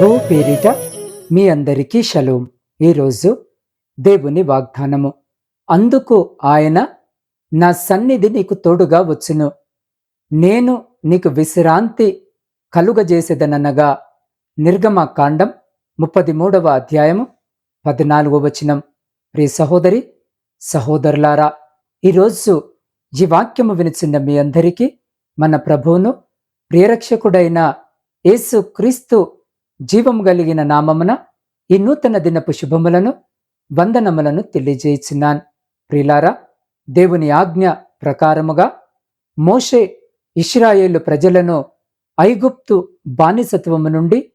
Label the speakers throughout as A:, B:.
A: ప్రభువు పేరిట మీ అందరికీ షలోం. ఈరోజు దేవుని వాగ్దానము. అందుకు ఆయన నా సన్నిధి నీకు తోడుగా వచ్చును. నేను నీకు విశ్రాంతి కలుగజేసేదనగా నిర్గమకాండం ముప్పది మూడవ అధ్యాయము పద్నాలుగో వచనం. ప్రియ సహోదరి సహోదరులారా ఈరోజు ఈ వాక్యము వినిచిన మీ అందరికీ మన ప్రభువును ప్రియరక్షకుడైన యేసు క్రీస్తు జీవము కలిగిన నామమున ఈ నూతన దినపు శుభములను వందనములను తెలియజేయిచున్నాను. ప్రిలారా దేవుని ఆజ్ఞ ప్రకారముగా మోషే ఇస్రాయేలు ప్రజలను ఐగుప్తు బానిసత్వము నుండి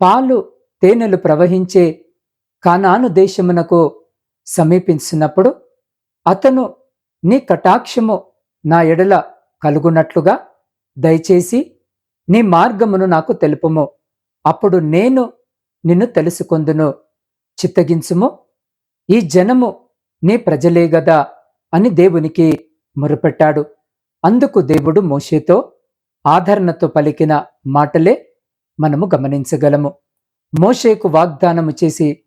A: పాలు తేనెలు ప్రవహించే కానాను దేశమునకు సమీపించినప్పుడు అతను నీ కటాక్షము నా ఎడల కలుగునట్లుగా దయచేసి నీ మార్గమును నాకు తెలుపుము. అప్పుడు నేను నిన్ను తెలుసుకొందును. చిత్తగించుము. ఈ జనము నీ ప్రజలే గదా అని దేవునికి మొరపెట్టాడు. అందుకు దేవుడు మోషేతో ఆదరణతో పలికిన మాటలే మనము గమనించగలము. మోషేకు వాగ్దానము చేసి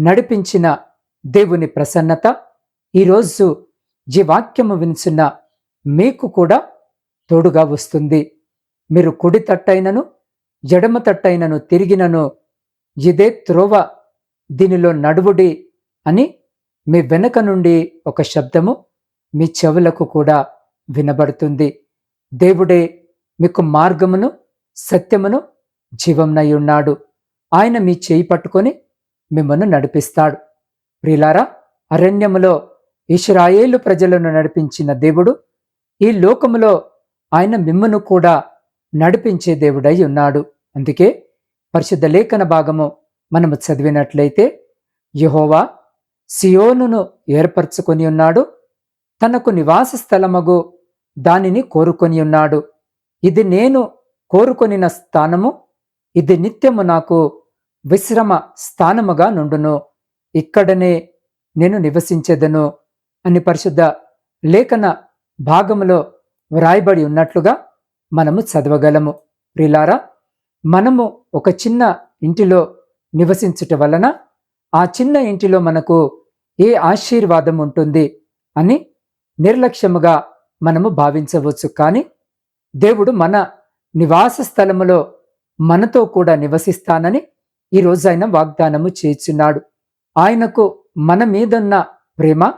A: నడిపించిన దేవుని ప్రసన్నత ఈరోజు ఈ వాక్యము వినిచిన మీకు కూడా తోడుగా వస్తుంది. మీరు కుడి తట్టైనను ఎడమ తట్టైనను తిరిగినను ఇదే త్రోవ దీనిలో నడువుడి అని మీ వెనక నుండి ఒక శబ్దము మీ చెవులకు కూడా వినబడుతుంది. దేవుడే మీకు మార్గమును సత్యమును జీవంనై ఉన్నాడు. ఆయన మీ చేయి పట్టుకొని మిమ్మల్ని నడిపిస్తాడు. ప్రిలారా అరణ్యములో ఇష్రాయేలు ప్రజలను నడిపించిన దేవుడు ఈ లోకములో ఆయన మిమ్మను కూడా నడిపించే దేవుడై ఉన్నాడు. అందుకే పరిశుద్ధ లేఖన భాగము మనము చదివినట్లయితే యహోవా సియోనును ఏర్పరచుకొని ఉన్నాడు తనకు నివాస స్థలమగు దానిని కోరుకొని ఉన్నాడు. ఇది నేను కోరుకొనిన స్థానము ఇది నిత్యము నాకు విశ్రమ స్థానముగా నుండును. ఇక్కడనే నేను నివసించెదను అని పరిశుద్ధ లేఖన భాగములో వ్రాయబడి ఉన్నట్లుగా మనము చదవగలము. ప్రిలారా మనము ఒక చిన్న ఇంటిలో నివసించుట వలన ఆ చిన్న ఇంటిలో మనకు ఏ ఆశీర్వాదం ఉంటుంది అని నిర్లక్ష్యముగా మనము భావించవచ్చు. కానీ దేవుడు మన నివాస స్థలములో మనతో కూడా నివసిస్తానని ఈరోజు ఆయన వాగ్దానము చేస్తున్నాడు. ఆయనకు మన మీదున్న ప్రేమ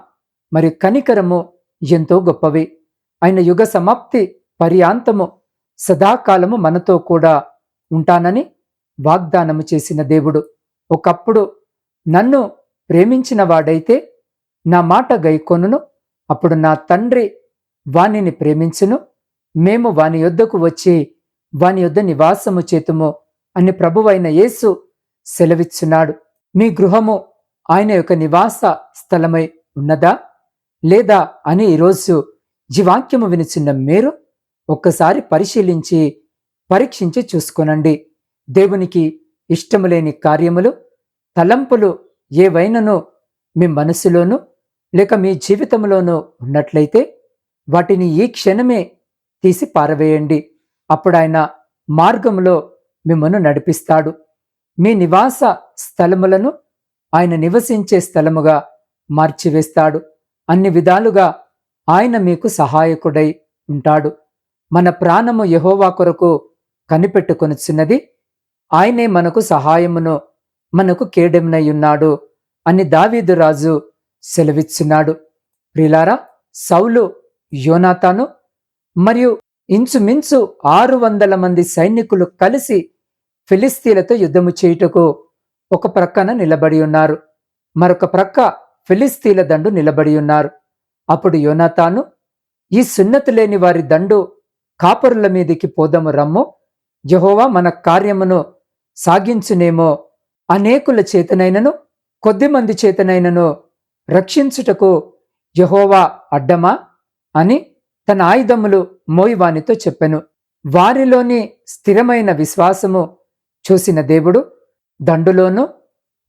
A: మరియు కనికరము ఎంతో గొప్పవి. ఆయన యుగ సమాప్తి పర్యాంతము సదాకాలము మనతో కూడా ఉంటానని వాగ్దానము చేసిన దేవుడు. ఒకప్పుడు నన్ను ప్రేమించిన వాడైతే నా మాట గైకొనును. అప్పుడు నా తండ్రి వానిని ప్రేమించును. మేము వాని యొద్దకు వచ్చి వాని యొద్ద నివాసము చేతుము అని ప్రభువైన యేసు సెలవిచ్చున్నాడు. మీ గృహము ఆయన యొక్క నివాస స్థలమై ఉన్నదా? లేదా అని ఈరోజు జీవాక్యము వినిచిన్న మీరు ఒక్కసారి పరిశీలించి పరీక్షించి చూసుకోనండి. దేవునికి ఇష్టము లేని కార్యములు తలంపులు ఏవైనను మీ మనసులోనూ లేక మీ జీవితంలోనూ ఉన్నట్లయితే వాటిని ఈ క్షణమే తీసి పారవేయండి. అప్పుడు ఆయన మార్గంలో మిమ్మను నడిపిస్తాడు. మీ నివాస స్థలములను ఆయన నివసించే స్థలముగా మార్చివేస్తాడు. అన్ని విధాలుగా ఆయన మీకు సహాయకుడై ఉంటాడు. మన ప్రాణము యహోవా కొరకు కనిపెట్టుకొనిచున్నది ఆయనే మనకు సహాయమును మనకు కేడెమునయ్యున్నాడు అని దావీదు రాజు సెలవిచ్చున్నాడు ప్రిలారా సౌలు యోనాతాను మరియు ఇంచుమించు ఆరు వందల మంది సైనికులు కలిసి ఫిలిస్తీన్లతో యుద్ధము చేయుటకు ఒక ప్రక్కన నిలబడి ఉన్నారు. మరొక ప్రక్క ఫిలిస్తీన్ల దండు నిలబడి ఉన్నారు. అప్పుడు యోనాతాను ఈ సున్నతి లేని వారి దండు కాపరుల మీదికి పోదము రమ్ము యహోవా మన కార్యమును సాగించునేమో. అనేకుల చేతనైనను కొద్దిమంది చేతనైనను రక్షించుటకు యహోవా అడ్డమా అని తన ఆయుధములు మోయివానితో చెప్పెను. వారిలోని స్థిరమైన విశ్వాసము చూసిన దేవుడు దండులోనూ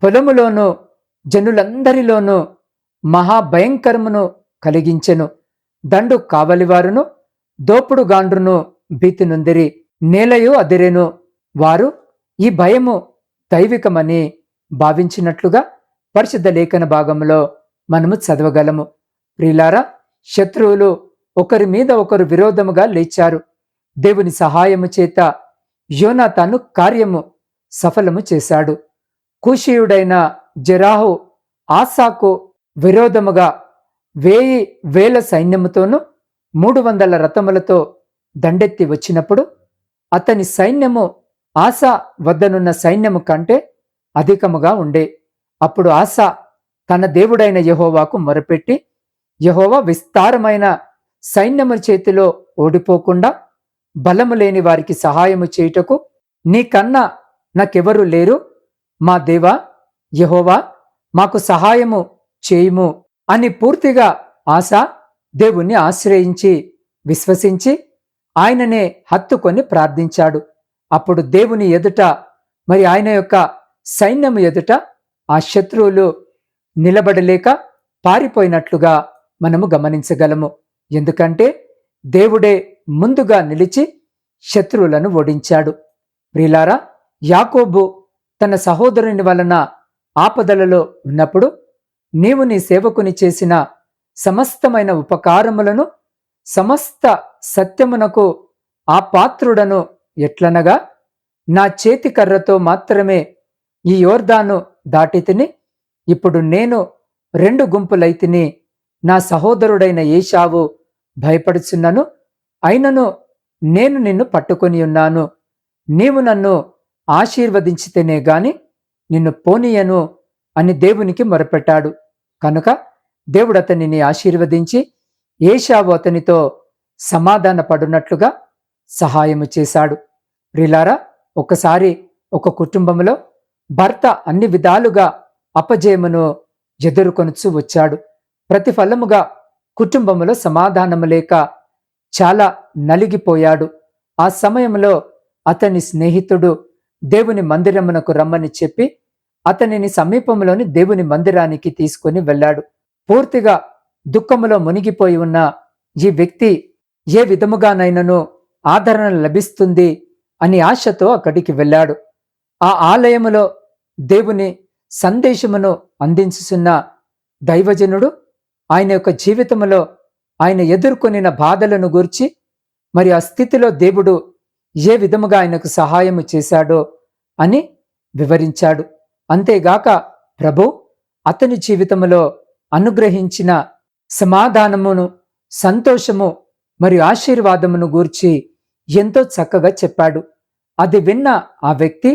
A: పొలములోనూ జనులందరిలోనూ మహాభయంకరమును కలిగించెను. దండు కావలివారును దోపుడుగాండ్రును భీతి నుందిరి నేలయు అదిరెను. వారు ఈ భయము దైవికమని భావించినట్లుగా పరిశుద్ధ లేఖన భాగంలో మనము చదవగలము. ప్రిలారా శత్రువులు ఒకరి మీద ఒకరు విరోధముగా లేచారు. దేవుని సహాయము చేత యోనాతాను కార్యము సఫలము చేశాడు. కూషీయుడైన జరాహు ఆసాకు విరోధముగా వేయి వేల సైన్యముతోనూ మూడు వందల రథములతో దండెత్తి వచ్చినప్పుడు అతని సైన్యము ఆశా వద్దనున్న సైన్యము కంటే అధికముగా ఉండే. అప్పుడు ఆశ తన దేవుడైన యహోవాకు మొరపెట్టి యహోవా విస్తారమైన సైన్యము చేతిలో ఓడిపోకుండా బలము లేని వారికి సహాయము చేయుటకు నీకన్నా నాకెవరు లేరు? మా దేవా యహోవా మాకు సహాయము చేయుము అని పూర్తిగా ఆశ దేవుణ్ణి ఆశ్రయించి విశ్వసించి ఆయననే హత్తుకొని ప్రార్థించాడు. అప్పుడు దేవుని ఎదుట మరి ఆయన యొక్క సైన్యము ఎదుట ఆ శత్రువులు నిలబడలేక పారిపోయినట్లుగా మనము గమనించగలము. ఎందుకంటే దేవుడే ముందుగా నిలిచి శత్రువులను ఓడించాడు. ప్రిలారా యాకోబు తన సహోదరుని వలన ఆపదలలో ఉన్నప్పుడు నీవు నీ సేవకుని చేసిన సమస్తమైన ఉపకారములను సమస్త సత్యమునకు ఆ పాత్రుడను ఎట్లనగా నా చేతి కర్రతో మాత్రమే ఈ యోర్దాను దాటితిని ఇప్పుడు నేను రెండు గుంపులైతిని నా సహోదరుడైన ఏషావు భయపడుచున్నను అయినను నేను నిన్ను పట్టుకొని ఉన్నాను. నీవు నన్ను ఆశీర్వదించితేనే గాని నిన్ను పోనీయను అని దేవునికి మొరపెట్టాడు. కనుక దేవుడు అతనిని ఆశీర్వదించి ఏషావు అతనితో సమాధాన పడునట్లుగా సహాయము చేశాడు. ప్రిలారా ఒకసారి ఒక కుటుంబంలో భర్త అన్ని విధాలుగా అపజయమును ఎదుర్కొనుచు వచ్చాడు. ప్రతిఫలముగా కుటుంబములో సమాధానము లేక చాలా నలిగిపోయాడు. ఆ సమయంలో అతని స్నేహితుడు దేవుని మందిరమునకు రమ్మని చెప్పి అతనిని సమీపంలోని దేవుని మందిరానికి తీసుకుని వెళ్ళాడు. పూర్తిగా దుఃఖములో మునిగిపోయి ఉన్న ఈ వ్యక్తి ఏ విధముగానైనను ఆదరణ లభిస్తుంది అని ఆశతో అక్కడికి వెళ్ళాడు. ఆ ఆలయములో దేవుని సందేశమును అందించుచున్న దైవజనుడు ఆయన యొక్క జీవితములో ఆయన ఎదుర్కొనిన బాధలను గూర్చి మరి ఆ స్థితిలో దేవుడు ఏ విధముగా ఆయనకు సహాయము చేశాడో అని వివరించాడు. అంతేగాక ప్రభు అతని జీవితములో అనుగ్రహించిన సమాధానమును సంతోషము మరియు ఆశీర్వాదమును గూర్చి ఎంతో చక్కగా చెప్పాడు. అది విన్న ఆ వ్యక్తి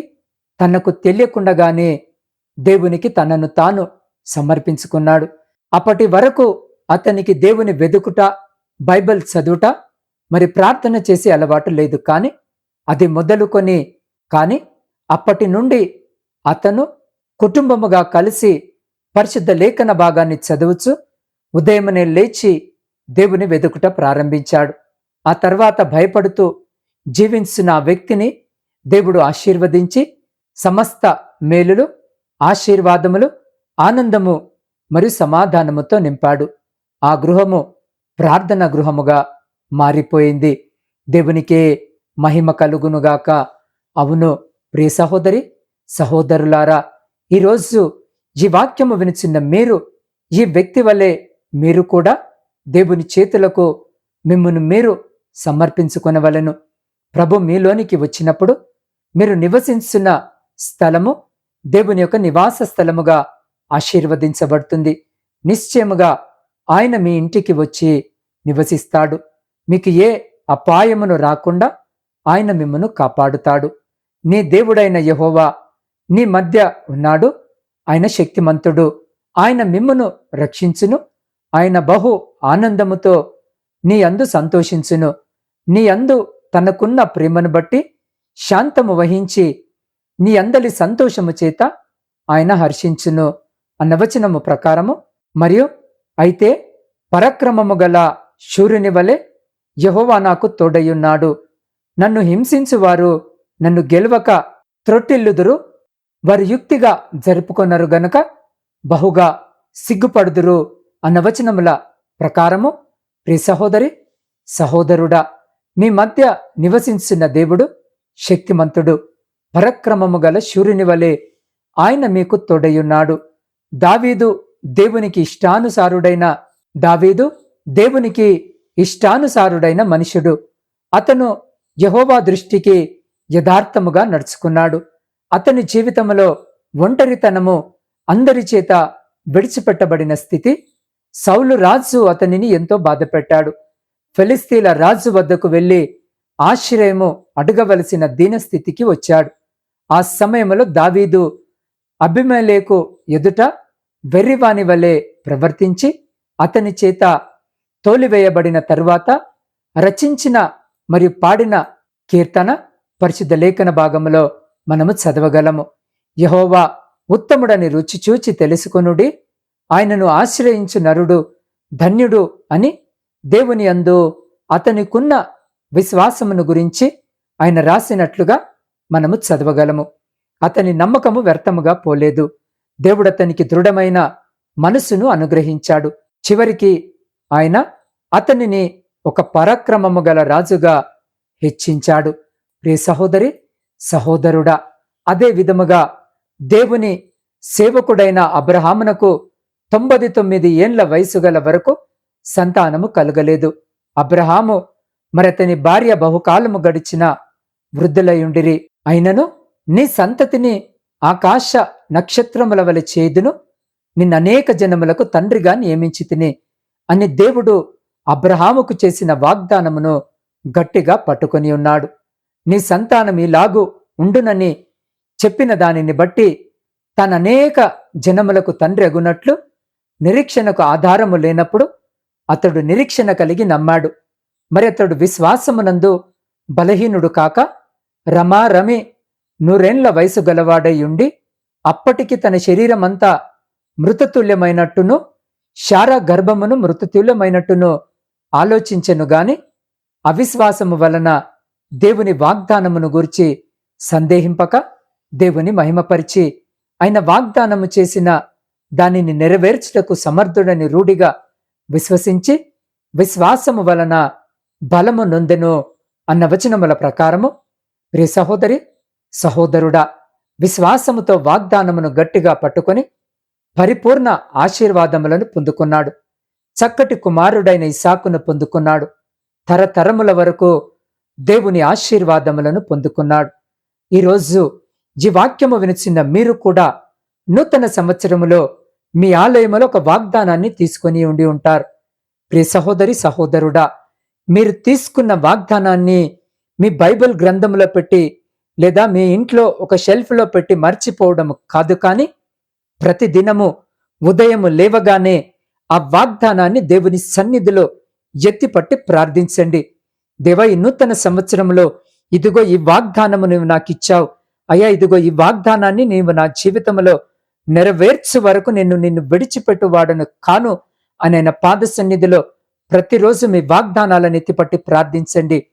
A: తనకు తెలియకుండగానే దేవునికి తనను తాను సమర్పించుకున్నాడు. అప్పటి వరకు అతనికి దేవుని వెదుకుట బైబిల్ చదువుట మరి ప్రార్థన చేసే అలవాటు లేదు. కానీ అది మొదలుకొని కాని అప్పటి నుండి అతను కుటుంబముగా కలిసి పరిశుద్ధ లేఖన భాగాన్ని చదువుచు ఉదయమనే లేచి దేవుని వెదుకుట ప్రారంభించాడు. ఆ తర్వాత భయపడుతూ జీవించిన ఆ వ్యక్తిని దేవుడు ఆశీర్వదించి సమస్త మేలులు ఆశీర్వాదములు ఆనందము మరియు సమాధానముతో నింపాడు. ఆ గృహము ప్రార్థన గృహముగా మారిపోయింది. దేవునికే మహిమ కలుగునుగాక. అవును ప్రియ సహోదరి సహోదరులారా ఈరోజు ఈ వాక్యము వినిచిన్న మీరు ఈ వ్యక్తి వలె మీరు కూడా దేవుని చేతులకు మిమ్మల్ని మీరు సమర్పించుకొనవలను. ప్రభు మీలోనికి వచ్చినప్పుడు మీరు నివసించున్న స్థలము దేవుని యొక్క నివాస స్థలముగా ఆశీర్వదించబడుతుంది. నిశ్చయముగా ఆయన మీ ఇంటికి వచ్చి నివసిస్తాడు. మీకు ఏ అపాయమును రాకుండా ఆయన మిమ్మను కాపాడుతాడు. నీ దేవుడైన యహోవా నీ మధ్య ఉన్నాడు. ఆయన శక్తిమంతుడు. ఆయన మిమ్మును రక్షించును. ఆయన బహు ఆనందముతో నీ అందు సంతోషించును. నీ అందు తనకున్న ప్రేమను బట్టి శాంతము వహించి నీ అందలి సంతోషము చేత ఆయన హర్షించును అన్న వచనము ప్రకారము. మరియు అయితే పరక్రమము గల శూర్యుని వలె యహోవా నాకు తోడయ్యున్నాడు. నన్ను హింసించువారు నన్ను గెలవక త్రొట్టిల్లుదురు. వారి యుక్తిగా జరుపుకొన్నారు గనక బహుగా సిగ్గుపడుదురు. అనవచనముల ప్రకారము ప్రి సహోదరి సహోదరుడా మీ మధ్య నివసించిన దేవుడు శక్తిమంతుడు. పరక్రమము గల శూర్యుని వలె ఆయన మీకు తోడయున్నాడు దావీదు దేవునికి ఇష్టానుసారుడైన దావీదు దేవునికి ఇష్టానుసారుడైన మనుషుడు అతను యహోవా దృష్టికి యథార్థముగా నడుచుకున్నాడు. అతని జీవితంలో ఒంటరితనము అందరి చేత విడిచిపెట్టబడిన స్థితి సౌలు రాజు అతనిని ఎంతో బాధపెట్టాడు. ఫిలిస్తీన్ల రాజు వద్దకు వెళ్ళి ఆశ్రయము అడగవలసిన దీనస్థితికి వచ్చాడు. ఆ సమయంలో దావీదు అభిమలేకు ఎదుట వెర్రివాని వలె ప్రవర్తించి అతని చేత తోలివేయబడిన తరువాత రచించిన మరియు పాడిన కీర్తన పరిశుద్ధ లేఖన భాగంలో మనము చదవగలము. యహోవా ఉత్తముడని రుచి చూచి తెలుసుకొనుడి. ఆయనను ఆశ్రయించు నరుడు ధన్యుడు అని దేవుని అందు అతనికున్న విశ్వాసమును గురించి ఆయన రాసినట్లుగా మనము చదవగలము. అతని నమ్మకము వ్యర్థముగా పోలేదు. దేవుడు అతనికి దృఢమైన మనసును అనుగ్రహించాడు. చివరికి ఆయన అతనిని ఒక పరాక్రమము గల రాజుగా హెచ్చించాడు. ప్రియ సహోదరి సహోదరుడా అదే విధముగా దేవుని సేవకుడైన అబ్రహామునకు తొంభై తొమ్మిది ఏండ్ల వయసు గల వరకు సంతానము కలగలేదు. అబ్రహాము మరతని భార్య బహుకాలము గడిచిన వృద్ధులయుండిరి. అయినను నీ సంతతిని ఆకాశ నక్షత్రముల వలె చేదును నిన్ననేక జనములకు తండ్రిగా నియమించి తిని అని దేవుడు అబ్రహాముకు చేసిన వాగ్దానమును గట్టిగా పట్టుకొని ఉన్నాడు. నీ సంతానం ఇలాగు ఉండునని చెప్పిన దానిని బట్టి తననేక జనములకు తండ్రి అగునట్లు నిరీక్షణకు ఆధారము లేనప్పుడు అతడు నిరీక్షణ కలిగి నమ్మాడు. మరి అతడు విశ్వాసమునందు బలహీనుడు కాక రమారమి నూరేండ్ల వయసు గలవాడై ఉండి అప్పటికి తన శరీరమంతా మృతతుల్యమైనట్టును శార గర్భమును మృతతుల్యమైనట్టును ఆలోచించెను గాని అవిశ్వాసము వలన దేవుని వాగ్దానమును గురించి సందేహింపక దేవుని మహిమపరిచి ఆయన వాగ్దానము చేసిన దానిని నెరవేర్చుటకు సమర్థుడని రూఢిగా విశ్వసించి విశ్వాసము వలన బలము నొందెను అన్న వచనముల ప్రకారము. ప్రియ సహోదరి సహోదరుడా విశ్వాసముతో వాగ్దానమును గట్టిగా పట్టుకొని పరిపూర్ణ ఆశీర్వాదములను పొందుకున్నాడు. చక్కటి కుమారుడైన ఇసాకును పొందుకున్నాడు. తరతరముల వరకు దేవుని ఆశీర్వాదములను పొందుకున్నాడు. ఈరోజు ఈ వాక్యము వినిచిన మీరు కూడా నూతన సంవత్సరములో మీ ఆలయములో ఒక వాగ్దానాన్ని తీసుకొని ఉండి ఉంటారు. ప్రియ సహోదరి సహోదరుడా మీరు తీసుకున్న వాగ్దానాన్ని మీ బైబిల్ గ్రంథంలో పెట్టి లేదా మీ ఇంట్లో ఒక షెల్ఫ్లో పెట్టి మర్చిపోవడం కాదు కానీ ప్రతి దినము ఉదయము లేవగానే ఆ వాగ్దానాన్ని దేవుని సన్నిధిలో ఎత్తిపట్టి ప్రార్థించండి. దేవ ఈ నూతన సంవత్సరంలో ఇదిగో ఈ వాగ్దానము నువ్వు నాకు ఇచ్చావు. అయ్యా ఇదిగో ఈ వాగ్దానాన్ని నీవు నా జీవితంలో నెరవేర్చు వరకు నిన్ను నిన్ను విడిచిపెట్టువాడను కాను అని ఆయన పాద సన్నిధిలో ప్రతిరోజు మీ వాగ్దానాలను ఎత్తిపట్టి ప్రార్థించండి.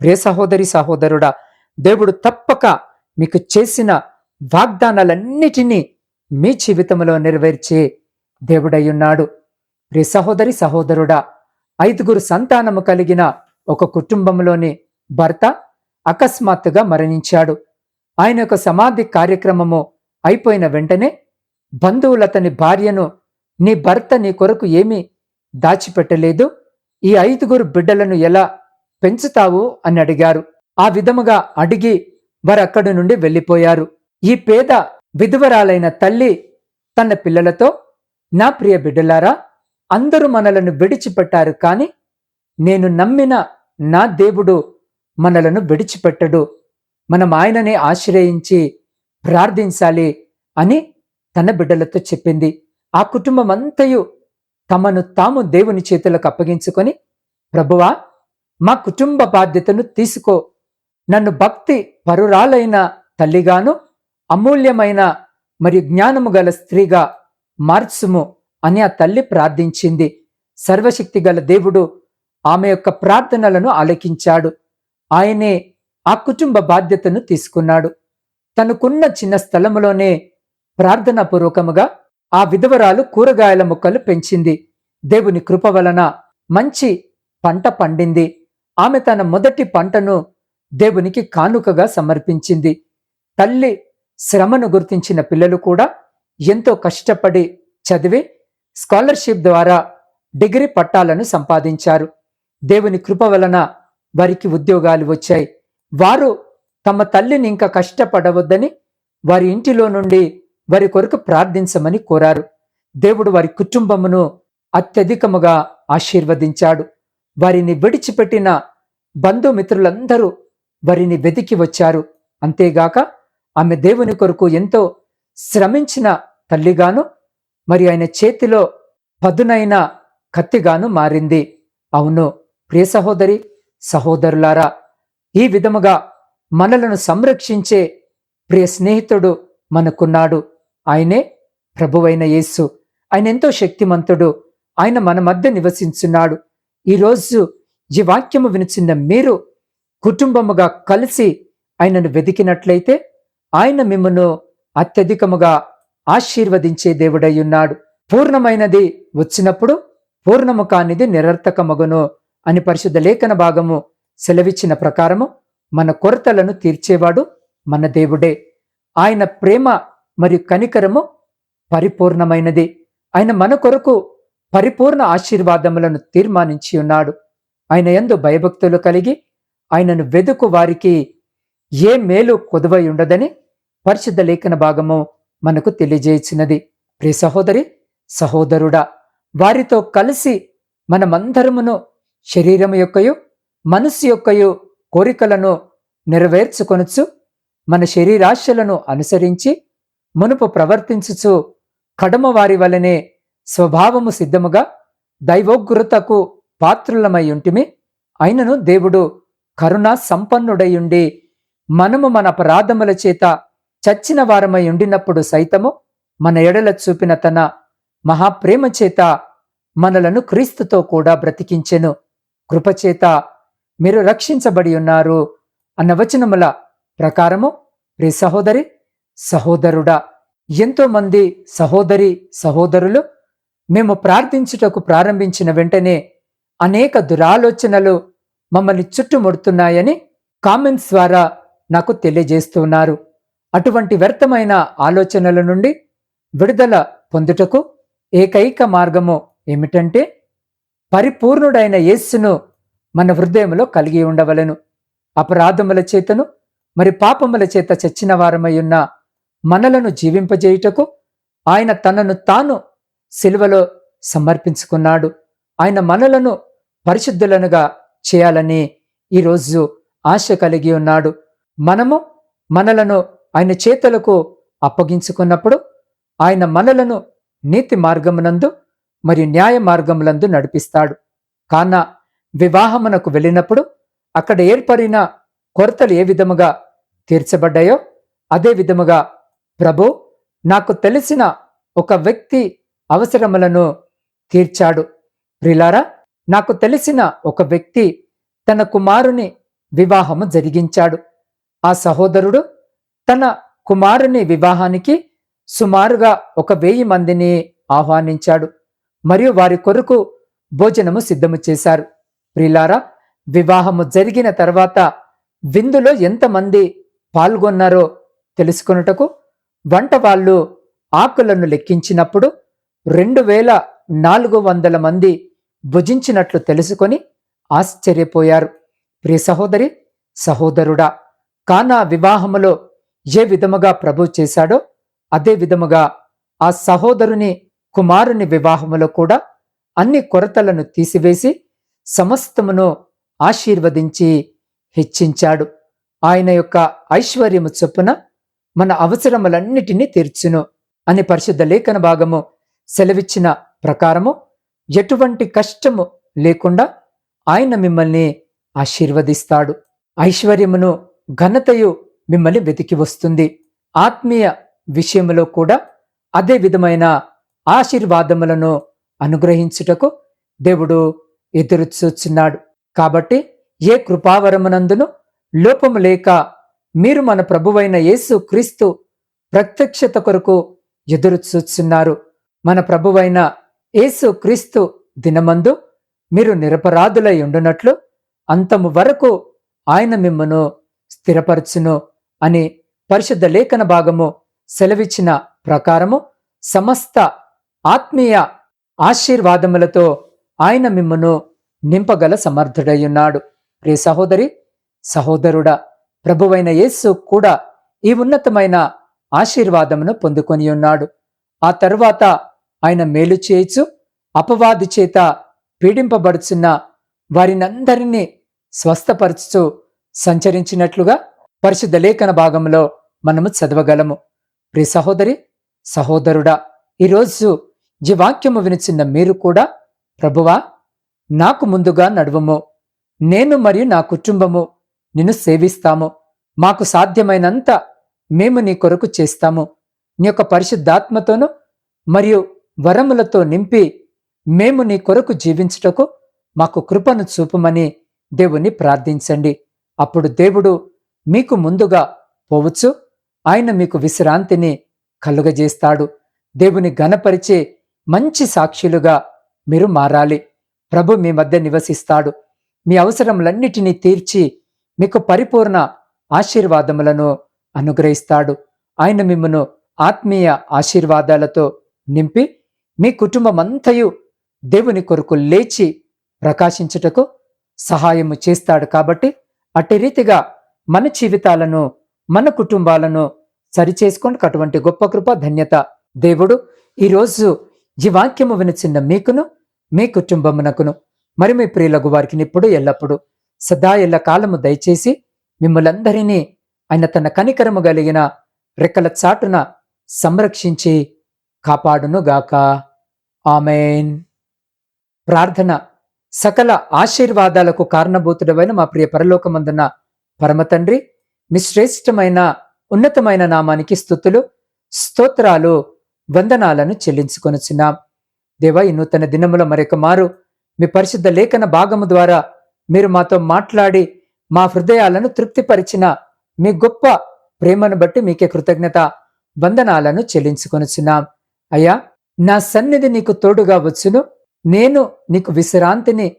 A: ప్రియ సహోదరి సహోదరుడా దేవుడు తప్పక మీకు చేసిన వాగ్దానాలన్నిటినీ మీ జీవితంలో నెరవేర్చే దేవుడయ్యున్నాడు. ప్రియ సహోదరి సహోదరుడా ఐదుగురు సంతానము కలిగిన ఒక కుటుంబంలోని భర్త అకస్మాత్తుగా మరణించాడు. ఆయన యొక్క సమాధి కార్యక్రమము అయిపోయిన వెంటనే బంధువులతని భార్యను నీ భర్త నీ కొరకు ఏమీ దాచిపెట్టలేదు? ఈ ఐదుగురు బిడ్డలను ఎలా పెంచుతావు? అని అడిగారు. ఆ విధముగా అడిగి వారక్కడి నుండి వెళ్ళిపోయారు. ఈ పేద విధవరాలైన తల్లి తన పిల్లలతో నా ప్రియ బిడ్డలారా అందరూ మనలను విడిచిపెట్టారు కాని నేను నమ్మిన నా దేవుడు మనలను విడిచిపెట్టడు. మనం ఆయననే ఆశ్రయించి ప్రార్థించాలి అని తన బిడ్డలతో చెప్పింది. ఆ కుటుంబం అంతయు తమను తాము దేవుని చేతులకు అప్పగించుకొని ప్రభువా మా కుటుంబ బాధ్యతను తీసుకో. నన్ను భక్తి పరురాలైన తల్లిగాను అమూల్యమైన మరియు జ్ఞానము గల స్త్రీగా మార్చుము అని ఆ తల్లి ప్రార్థించింది. సర్వశక్తి గల దేవుడు ఆమె యొక్క ప్రార్థనలను ఆలకించాడు. ఆయనే ఆ కుటుంబ బాధ్యతను తీసుకున్నాడు. తనకున్న చిన్న స్థలములోనే ప్రార్థనాపూర్వకముగా ఆ విధవరాలు కూరగాయల మొక్కలు పెంచింది. దేవుని కృప వలన మంచి పంట పండింది. ఆమె తన మొదటి పంటను దేవునికి కానుకగా సమర్పించింది. తల్లి శ్రమను గుర్తించిన పిల్లలు కూడా ఎంతో కష్టపడి చదివి స్కాలర్షిప్ ద్వారా డిగ్రీ పట్టాలను సంపాదించారు. దేవుని కృప వలన వారికి ఉద్యోగాలు వచ్చాయి. వారు తమ తల్లిని ఇంకా కష్టపడవద్దని వారి ఇంటిలో నుండి వారి కొరకు ప్రార్థించమని కోరారు. దేవుడు వారి కుటుంబమును అత్యధికముగా ఆశీర్వదించాడు. వారిని విడిచిపెట్టిన బంధుమిత్రులందరూ వారిని వెతికి వచ్చారు. అంతేగాక ఆమె దేవుని కొరకు ఎంతో శ్రమించిన తల్లిగాను మరి ఆయన చేతిలో పదునైన కత్తిగాను మారింది. అవును ప్రియ సహోదరి సహోదరులారా ఈ విధముగా మనలను సంరక్షించే ప్రియ స్నేహితుడు మనకున్నాడు. ఆయనే ప్రభువైన యేసు. ఆయన ఎంతో శక్తిమంతుడు. ఆయన మన మధ్య నివసించున్నాడు. ఈరోజు ఈ వాక్యము వినిచిన్న మీరు కుటుంబముగా కలిసి ఆయనను వెతికినట్లయితే ఆయన మిమ్మను అత్యధికముగా ఆశీర్వదించే దేవుడై ఉన్నాడు పూర్ణమైనది వచ్చినప్పుడు పూర్ణము కానిది నిరర్థకమగును అని పరిశుద్ధ లేఖన భాగము సెలవిచ్చిన ప్రకారము మన కొరతలను తీర్చేవాడు మన దేవుడే. ఆయన ప్రేమ మరియు కనికరము పరిపూర్ణమైనది. ఆయన మన కొరకు పరిపూర్ణ ఆశీర్వాదములను తీర్మానించి ఉన్నాడు. ఆయన ఎందు భయభక్తులు కలిగి ఆయనను వెదుకు వారికి ఏ మేలు కొదవై ఉండదని పరిశుద్ధ లేఖన భాగము మనకు తెలియజేసినది. ప్రియ సహోదరి సహోదరుడా వారితో కలిసి మనమందరమును శరీరం యొక్కయు మనస్సు యొక్కయు కోరికలను నెరవేర్చుకొనొచ్చు మన శరీరాశలను అనుసరించి మునుపు ప్రవర్తించుచు కడమ వారి వలనే స్వభావము సిద్ధముగా దైవోగ్రతకు పాత్రులమైయుంటిమి అయినను దేవుడు కరుణా సంపన్నుడయుండి మనము మన అపరాధముల చేత చచ్చిన వారమై ఉండినప్పుడు సైతము మన ఎడల చూపిన తన మహాప్రేమ చేత మనలను క్రీస్తుతో కూడా బ్రతికించెను. కృపచేత మీరు రక్షించబడి ఉన్నారు అన్న వచనముల ప్రకారము. ప్రి సహోదరి సహోదరుడా ఎంతోమంది సహోదరి సహోదరులు మేము ప్రార్థించుటకు ప్రారంభించిన వెంటనే అనేక దురాలోచనలు మమ్మల్ని చుట్టుముడుతున్నాయని కామెంట్స్ ద్వారా నాకు తెలియజేస్తున్నారు. అటువంటి వ్యర్థమైన ఆలోచనల నుండి విడుదల పొందుటకు ఏకైక మార్గము ఏమిటంటే పరిపూర్ణుడైన యేస్సును మన హృదయంలో కలిగి ఉండవలెను. అపరాధముల చేతను మరి పాపముల చేత చచ్చిన వారమై ఉన్న మనలను జీవింపజేయుటకు ఆయన తనను తాను సిలువలో సమర్పించుకున్నాడు. ఆయన మనలను పరిశుద్ధులనుగా చేయాలని ఈరోజు ఆశ కలిగి ఉన్నాడు. మనము మనలను ఆయన చేతులకు అప్పగించుకున్నప్పుడు ఆయన మనలను నీతి మార్గమునందు మరి న్యాయ మార్గములందు నడిపిస్తాడు. కాన వివాహమునకు వెళ్ళినప్పుడు అక్కడ ఏర్పడిన కొరతలు ఏ విధముగా తీర్చబడ్డాయో అదే విధముగా ప్రభు నాకు తెలిసిన ఒక వ్యక్తి అవసరములను తీర్చాడు. ప్రిలారా నాకు తెలిసిన ఒక వ్యక్తి తన కుమారుని వివాహము జరిగించాడు. ఆ సహోదరుడు తన కుమారుని వివాహానికి సుమారుగా ఒక వెయ్యి మందిని ఆహ్వానించాడు. మరియు వారి కొరకు భోజనము సిద్ధము చేశారు. ప్రిలారా వివాహము జరిగిన తర్వాత విందులో ఎంతమంది పాల్గొన్నారో తెలుసుకొనుటకు వంట వాళ్ళు ఆకులను లెక్కించినప్పుడు రెండు వేల నాలుగు వందల మంది భుజించినట్లు తెలుసుకొని ఆశ్చర్యపోయారు. ప్రియ సహోదరి సహోదరుడా కానా వివాహములో ఏ విధముగా ప్రభు చేశాడో అదే విధముగా ఆ సహోదరుని కుమారుని వివాహములో కూడా అన్ని కొరతలను తీసివేసి సమస్తమును ఆశీర్వదించి హెచ్చించాడు. ఆయన యొక్క ఐశ్వర్యము చొప్పున మన అవసరములన్నిటినీ తీర్చును అని పరిశుద్ధ లేఖన భాగము సెలవిచ్చిన ప్రకారము ఎటువంటి కష్టము లేకుండా ఆయన మిమ్మల్ని ఆశీర్వదిస్తాడు. ఐశ్వర్యమును ఘనతయు మిమ్మల్ని వెతికి వస్తుంది. ఆత్మీయ విషయములో కూడా అదే విధమైన ఆశీర్వాదములను అనుగ్రహించుటకు దేవుడు ఎదురు చూచున్నాడు కాబట్టి ఏ కృపావరమునందును లోపము లేక మీరు మన ప్రభువైన యేసు క్రీస్తు ప్రత్యక్షత కొరకు ఎదురు చూస్తున్నారు. మన ప్రభువైన యేసు క్రీస్తు దినమందు మీరు నిరపరాధులై ఉండునట్లు అంతము వరకు ఆయన మిమ్మను స్థిరపరచును అని పరిశుద్ధ లేఖన భాగము సెలవిచ్చిన ప్రకారము సమస్త ఆత్మీయ ఆశీర్వాదములతో ఆయన మిమ్మును నింపగల సమర్థుడయ్యున్నాడు ప్రియ సహోదరి సహోదరుడా ప్రభువైన యేసు కూడా ఈ ఉన్నతమైన ఆశీర్వాదమును పొందుకొని ఉన్నాడు. ఆ తరువాత ఆయన మేలు చేయుచు అపవాది చేత పీడింపబడుచున్న వారినందరినీ స్వస్థపరచుతూ సంచరించినట్లుగా పరిశుద్ధ లేఖన భాగంలో మనము చదవగలము. ప్రియ సహోదరి సహోదరుడా ఈరోజు ఈ వాక్యము వినిచిన్న మీరు కూడా ప్రభువా నాకు ముందుగా నడువము. నేను మరియు నా కుటుంబము నిన్ను సేవిస్తాము. మాకు సాధ్యమైనంత మేము నీ కొరకు చేస్తాము. నీ యొక్క పరిశుద్ధాత్మతోను మరియు వరములతో నింపి మేము నీ కొరకు జీవించుటకు మాకు కృపను చూపమని దేవుణ్ణి ప్రార్థించండి. అప్పుడు దేవుడు మీకు ముందుగా పోవచ్చు. ఆయన మీకు విశ్రాంతిని కలుగజేస్తాడు. దేవుని గణపరిచే మంచి సాక్షులుగా మీరు మారాలి. ప్రభు మీ మధ్య నివసిస్తాడు. మీ అవసరములన్నిటినీ తీర్చి మీకు పరిపూర్ణ ఆశీర్వాదములను అనుగ్రహిస్తాడు. ఆయన మిమ్మను ఆత్మీయ ఆశీర్వాదాలతో నింపి మీ కుటుంబమంతయు దేవుని కొరకు లేచి ప్రకాశించుటకు సహాయము చేస్తాడు కాబట్టి అట్టి రీతిగా మన జీవితాలను మన కుటుంబాలను సరిచేసుకొని అటువంటి గొప్ప కృప ధన్యత దేవుడు ఈరోజు ఈ వాక్యము వినిచిన్న మీకును మీ కుటుంబమునకును మరి మీ ప్రియులకు వారికి ఇప్పుడు ఎల్లప్పుడు సదా ఎల్ల కాలము దయచేసి మిమ్మలందరినీ ఆయన తన కనికరము కలిగిన రెక్కల చాటున సంరక్షించి కాపాడునుగాక. ఆమెన్. ప్రార్థన సకల ఆశీర్వాదాలకు కారణభూతుడమైన మా ప్రియ పరలోకమందున్న పరమతండ్రి మీ శ్రేష్టమైన ఉన్నతమైన నామానికి స్థుతులు స్తోత్రాలు వందనాలను చెల్లించుకొనుచున్నాం. దేవ ఈ నూతన దినముల మరొక మారు మీ పరిశుద్ధ లేఖన భాగము ద్వారా మీరు మాతో మాట్లాడి మా హృదయాలను తృప్తిపరిచిన మీ గొప్ప ప్రేమను బట్టి మీకే కృతజ్ఞత వందనాలను చెల్లించుకొనుచున్నాం. అయ్యా నా సన్నిధి నీకు తోడుగా వచ్చును. నేను నీకు విశ్రాంతిని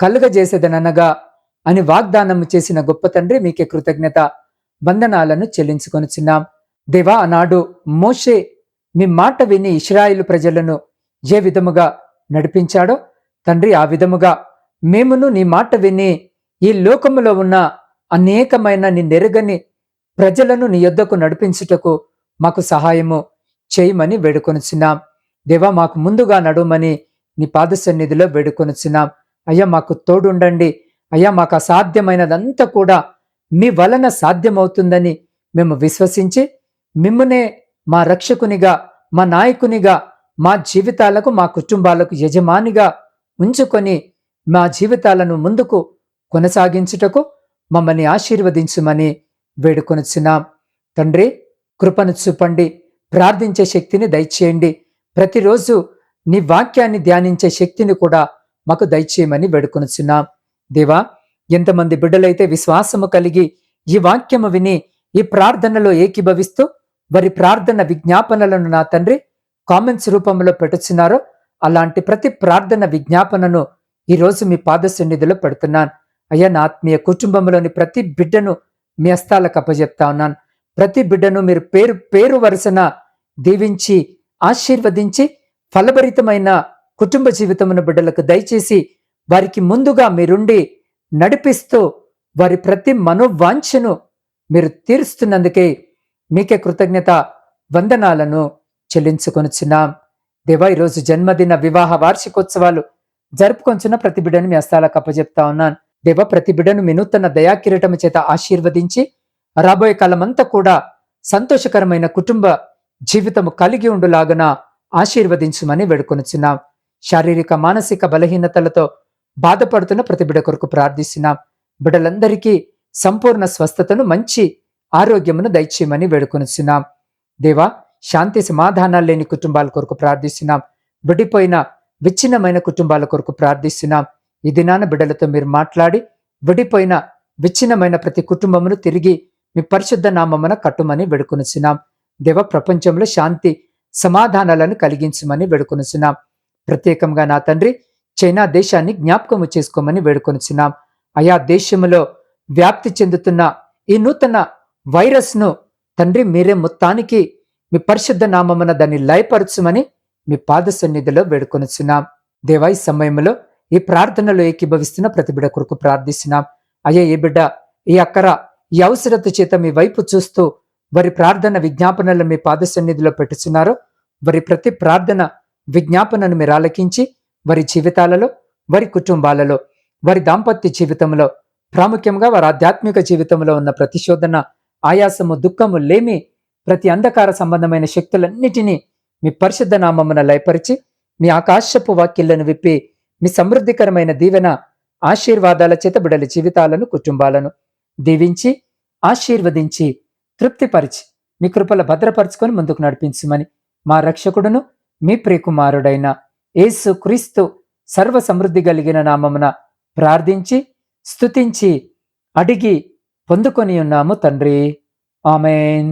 A: కలుగజేసేదనగా అని వాగ్దానము చేసిన గొప్ప తండ్రి మీకే కృతజ్ఞత వందనాలను చెల్లించుకొనుచున్నాం. దేవా అనాడు మోషే మీ మాట విని ఇస్రాయిల్ ప్రజలను ఏ విధముగా నడిపించాడో తండ్రి ఆ విధముగా మేమును నీ మాట విని ఈ లోకములో ఉన్న అనేకమైన నీ నెరుగని ప్రజలను నీ యొద్దకు నడిపించుటకు మాకు సహాయము చేయమని వేడుకొనుచున్నాం. దేవా మాకు ముందుగా నడుమని నీ పాద సన్నిధిలో వేడుకొనుచున్నాం. అయ్యా మాకు తోడుండండి. అయ్యా మాకు అసాధ్యమైనదంతా కూడా మీ వలన సాధ్యమవుతుందని మేము విశ్వసించి మిమ్మునే మా రక్షకునిగా మా నాయకునిగా మా జీవితాలకు మా కుటుంబాలకు యజమానిగా ఉంచుకొని మా జీవితాలను ముందుకు కొనసాగించుటకు మమ్మల్ని ఆశీర్వదించుమని వేడుకొనుచున్నాం. తండ్రి కృపను చూపండి. ప్రార్థించే శక్తిని దయచేయండి. ప్రతిరోజు నీ వాక్యాన్ని ధ్యానించే శక్తిని కూడా మాకు దయచేయమని వేడుకొనుచున్నాం. దేవా ఎంతమంది బిడ్డలైతే విశ్వాసము కలిగి ఈ వాక్యము విని ఈ ప్రార్థనలో ఏకీభవిస్తూ వారి ప్రార్థన విజ్ఞాపనలను నా తండ్రి కామెంట్స్ రూపంలో పెట్టుచున్నారో అలాంటి ప్రతి ప్రార్థన విజ్ఞాపనను ఈరోజు మీ పాద సన్నిధిలో పెడుతున్నాను. అయ్యా నా ఆత్మీయ కుటుంబంలోని ప్రతి బిడ్డను మీ హస్తాలకు అప్పజెప్తా ఉన్నాను. ప్రతి బిడ్డను మీరు పేరు పేరు వరుసన దీవించి ఆశీర్వదించి ఫలభరితమైన కుటుంబ జీవితమున బిడ్డలకు దయచేసి వారికి ముందుగా మీరుండి నడిపిస్తూ వారి ప్రతి మనోవాంఛను మీరు తీరుస్తున్నందుకే మీకే కృతజ్ఞత వందనాలను చెల్లించుకొనిచున్నాం. దేవా ఈరోజు జన్మదిన వివాహ వార్షికోత్సవాలు జరుపుకొంచున్న ప్రతి బిడ్డను మీ హస్తాలకు అప్పచెప్తా ఉన్నాను. దేవ ప్రతి బిడ్డను మీ నూతన దయాకిరీటము చేత ఆశీర్వదించి రాబోయే కాలమంతా కూడా సంతోషకరమైన కుటుంబ జీవితము కలిగి ఉండులాగన ఆశీర్వదించమని వేడుకొనుచున్నాం. శారీరక మానసిక బలహీనతలతో బాధపడుతున్న ప్రతి బిడ్డ కొరకు ప్రార్థిస్తున్నాం. బిడ్డలందరికీ సంపూర్ణ స్వస్థతను మంచి ఆరోగ్యమును దయచేయమని వేడుకొనుచున్నాం. దేవా శాంతి సమాధానాలు లేని కుటుంబాల కొరకు ప్రార్థిస్తున్నాం. బిడిపోయిన విచ్ఛిన్నమైన కుటుంబాల కొరకు ప్రార్థిస్తున్నాం. ఈ దినాన బిడ్డలతో మీరు మాట్లాడి విడిపోయిన విచ్ఛిన్నమైన ప్రతి కుటుంబమును తిరిగి మీ పరిశుద్ధ నామమున కట్టుమని వేడుకొనుచున్నాం. దేవ ప్రపంచంలో శాంతి సమాధానాలను కలిగించమని వేడుకొనుచున్నాం. ప్రత్యేకంగా నా తండ్రి చైనా దేశాన్ని జ్ఞాపకము చేసుకోమని వేడుకొనుచున్నాం. ఆయా దేశంలో వ్యాప్తి చెందుతున్న ఈ నూతన వైరస్ను తండ్రి మీరే మొత్తానికి మీ పరిశుద్ధ నామమున దాన్ని లయపరచుమని మీ పాద సన్నిధిలో వేడుకొనుచున్నాం. దేవా ఈ సమయంలో ఈ ప్రార్థనలో ఏకీభవిస్తున్న ప్రతి బిడ్డ కొరకు ప్రార్థిస్తున్నాం. అయ్యా ఏ బిడ్డ ఈ అక్కర ఈ అవసరత చేత మీ వైపు చూస్తూ వారి ప్రార్థన విజ్ఞాపనలు మీ పాద సన్నిధిలో పెట్టుచున్నారు వారి ప్రతి ప్రార్థన విజ్ఞాపనను మీరు ఆలకించి వారి జీవితాలలో వారి కుటుంబాలలో వారి దాంపత్య జీవితంలో ప్రాముఖ్యంగా వారి ఆధ్యాత్మిక జీవితంలో ఉన్న ప్రతిశోధన ఆయాసము దుఃఖము లేమి ప్రతి అంధకార సంబంధమైన శక్తులన్నిటినీ మీ పరిశుద్ధ నామమున లయపరిచి మీ ఆకాశపు వాక్యలను విప్పి మీ సమృద్ధికరమైన దీవెన ఆశీర్వాదాల చేతబిడల జీవితాలను కుటుంబాలను దీవించి ఆశీర్వదించి తృప్తిపరిచి మీ కృపల భద్రపరుచుకొని ముందుకు నడిపించమని మా రక్షకుడును మీ ప్రియకుమారుడైన యేసు క్రీస్తు సర్వ సమృద్ధి కలిగిన నామమున ప్రార్థించి స్తుతించి అడిగి పొందుకొని ఉన్నాము తండ్రి. ఆమెన్.